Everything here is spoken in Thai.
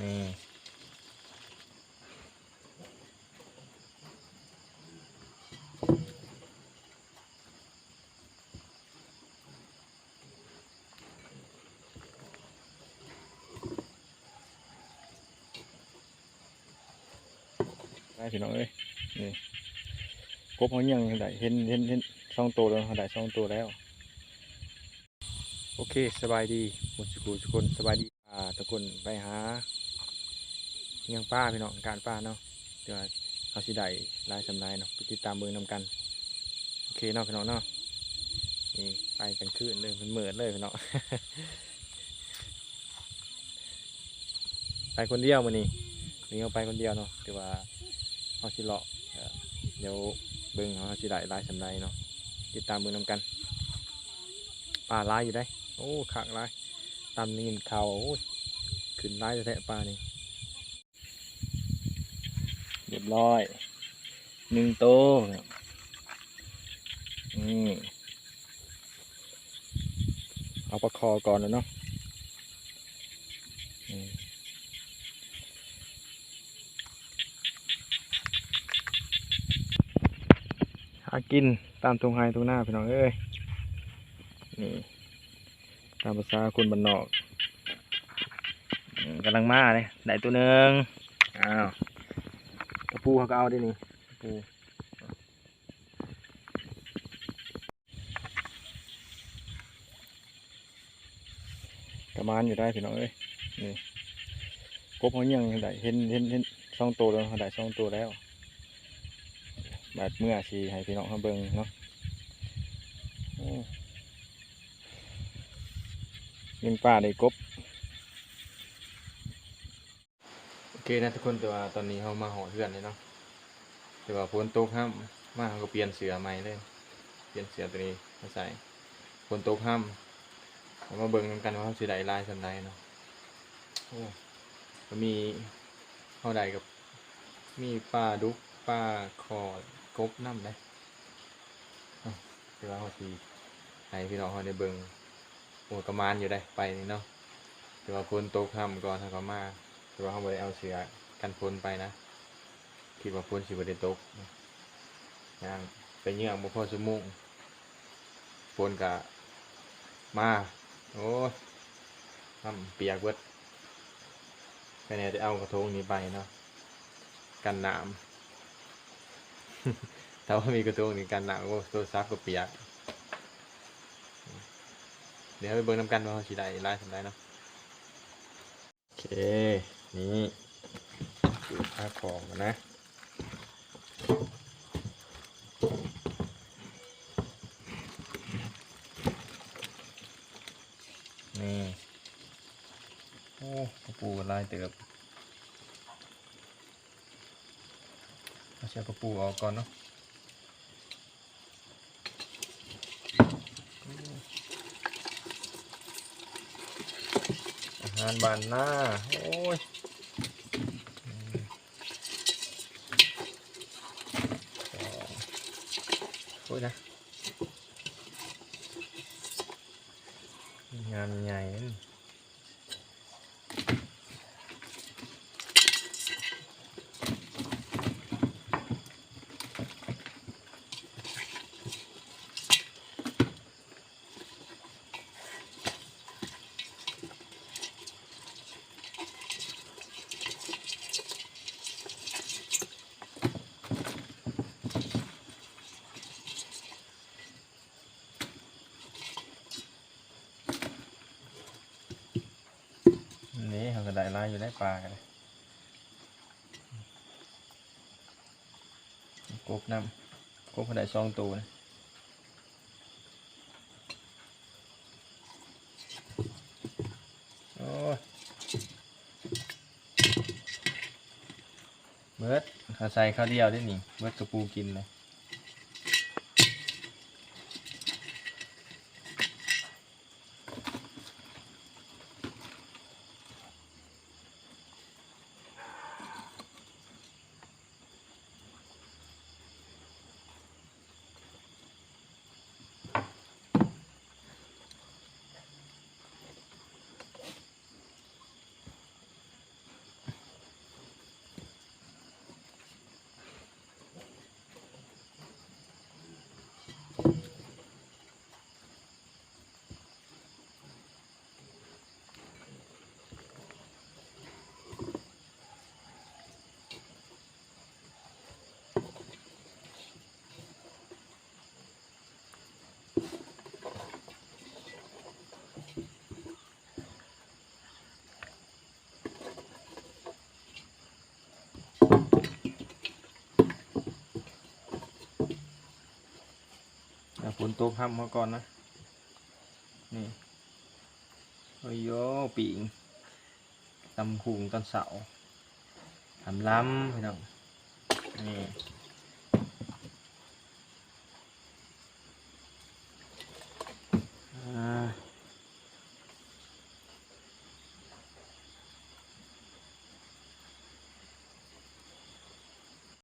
นี่ได้พี่น้องเอ้ยนี่กบเขายังได้เห็นเห็นเห็นสองตัวแล้วได้สองตัวแล้ว โอเคสบายดีหมดสุขุทุกคนสบายดีอ่าทุกคนไปหา เลี้ยงป้าพี่น้องการป้าเนาะเดี๋ยวเขาสิได้รายสำรายเนาะไปติดตามเบิ่งนำกันโอเคเนาะพี่น้องเนาะนี่ไปกันคืนเลยมันเหมือนเลยพี่น้องไปคนเดียวมื้อนี้นี่เอาไปคนเดียวเนาะแต่ว่าเขาสิเลาะเดี๋ยวเบิ่งเขาสิได้รายสำรายเนาะติดตามเบิ่งนำกันป่าลายอยู่ได้ โอ้ขักลายตำนี่เขาโอ้ยขึ้นร้ายแท้ปลานี่ รียบร้อยหนึ่งโตวนี่เอาปลาคอก่อนแล้วเนาะหากินตามตรงไฮตรงหน้าพี่น้องเอ้ยนี่ตามภาษาคนบ้านนอกกำลังมาเลยได้ตัวหนึ่งอ้าว กระปูเขาก็เอาได้นี่กระปูกระมานอยู่ได้พี่น้องเอ้ยนี่กบเขายังได้เห็นเห็นเห็นสองตัวแล้วเขาได้สองตัวแล้วบาดเมื่อสีให้พี่น้องเขาเบิ่งเนาะโอ้ยิงป่าในกบโอ เคนะทุกคนแต่ว่าตอนนี้เขามาห่อเพื่อนเลยเนาะแต่ว่าฝนตกห้ามมาเขาก็เปลี่ยนเสือใหม่เลยเปลี่ยนเสือตัวนี้มาใส่ฝนตกห้ามเรามาเบิ่งนำกันว่าเขาสีใดลายสันใดเนาะโอ้ก็มีเขาใดกับ มีปลาดุกปลาคอกบน้ำเลยเอ้าแต่ว่าเขาสีให้พี่น้องเขาได้เบิ่งโอ้ประมาณอยู่ได้ไปนี่เนาะแต่ว่าฝนตกทำก่อนทางก็มา แต่ว่าเขาไม่ได้เอาเสือกันฝนไปนะคิดว่าฝนสิบได้ตกย่างไปเยื่อบ่พอสมุงฝนกะมาโอ้ทำเปียกเบิดแค่นี้จะเอากระทงนี้ไปเนาะกันน้ำถ้าว่ามีกระทงนี้กันน้ำโอ้โทรศัพท์ก็เปียกเดี๋ยวไปเบิ่งน้ำกันว่าเขาสีได้ไล่ทำได้เนาะโอเค นี่ดูค่าของนะนี่โอ้ปูลายเติบเอาเชือกปูออกก่อนเนาะ งานบานหน้า โอ้ยโอ้ยนะ งานใหญ่ นี่เขาก็ได้ลายอยู่ได้ปลากันเลยกบน้ำกบเขาได้สองตัวนะโอ้ยเบิร์ดเขาใส่ข้าวเดียวได้หนิเบิร์ดกระปูกินเลย นโต๊ะห้ำมาก่อนนะ นี่โอ้ยโยปิงตำหุงตอนเสาร์ทำล้ำพี่น้องนี่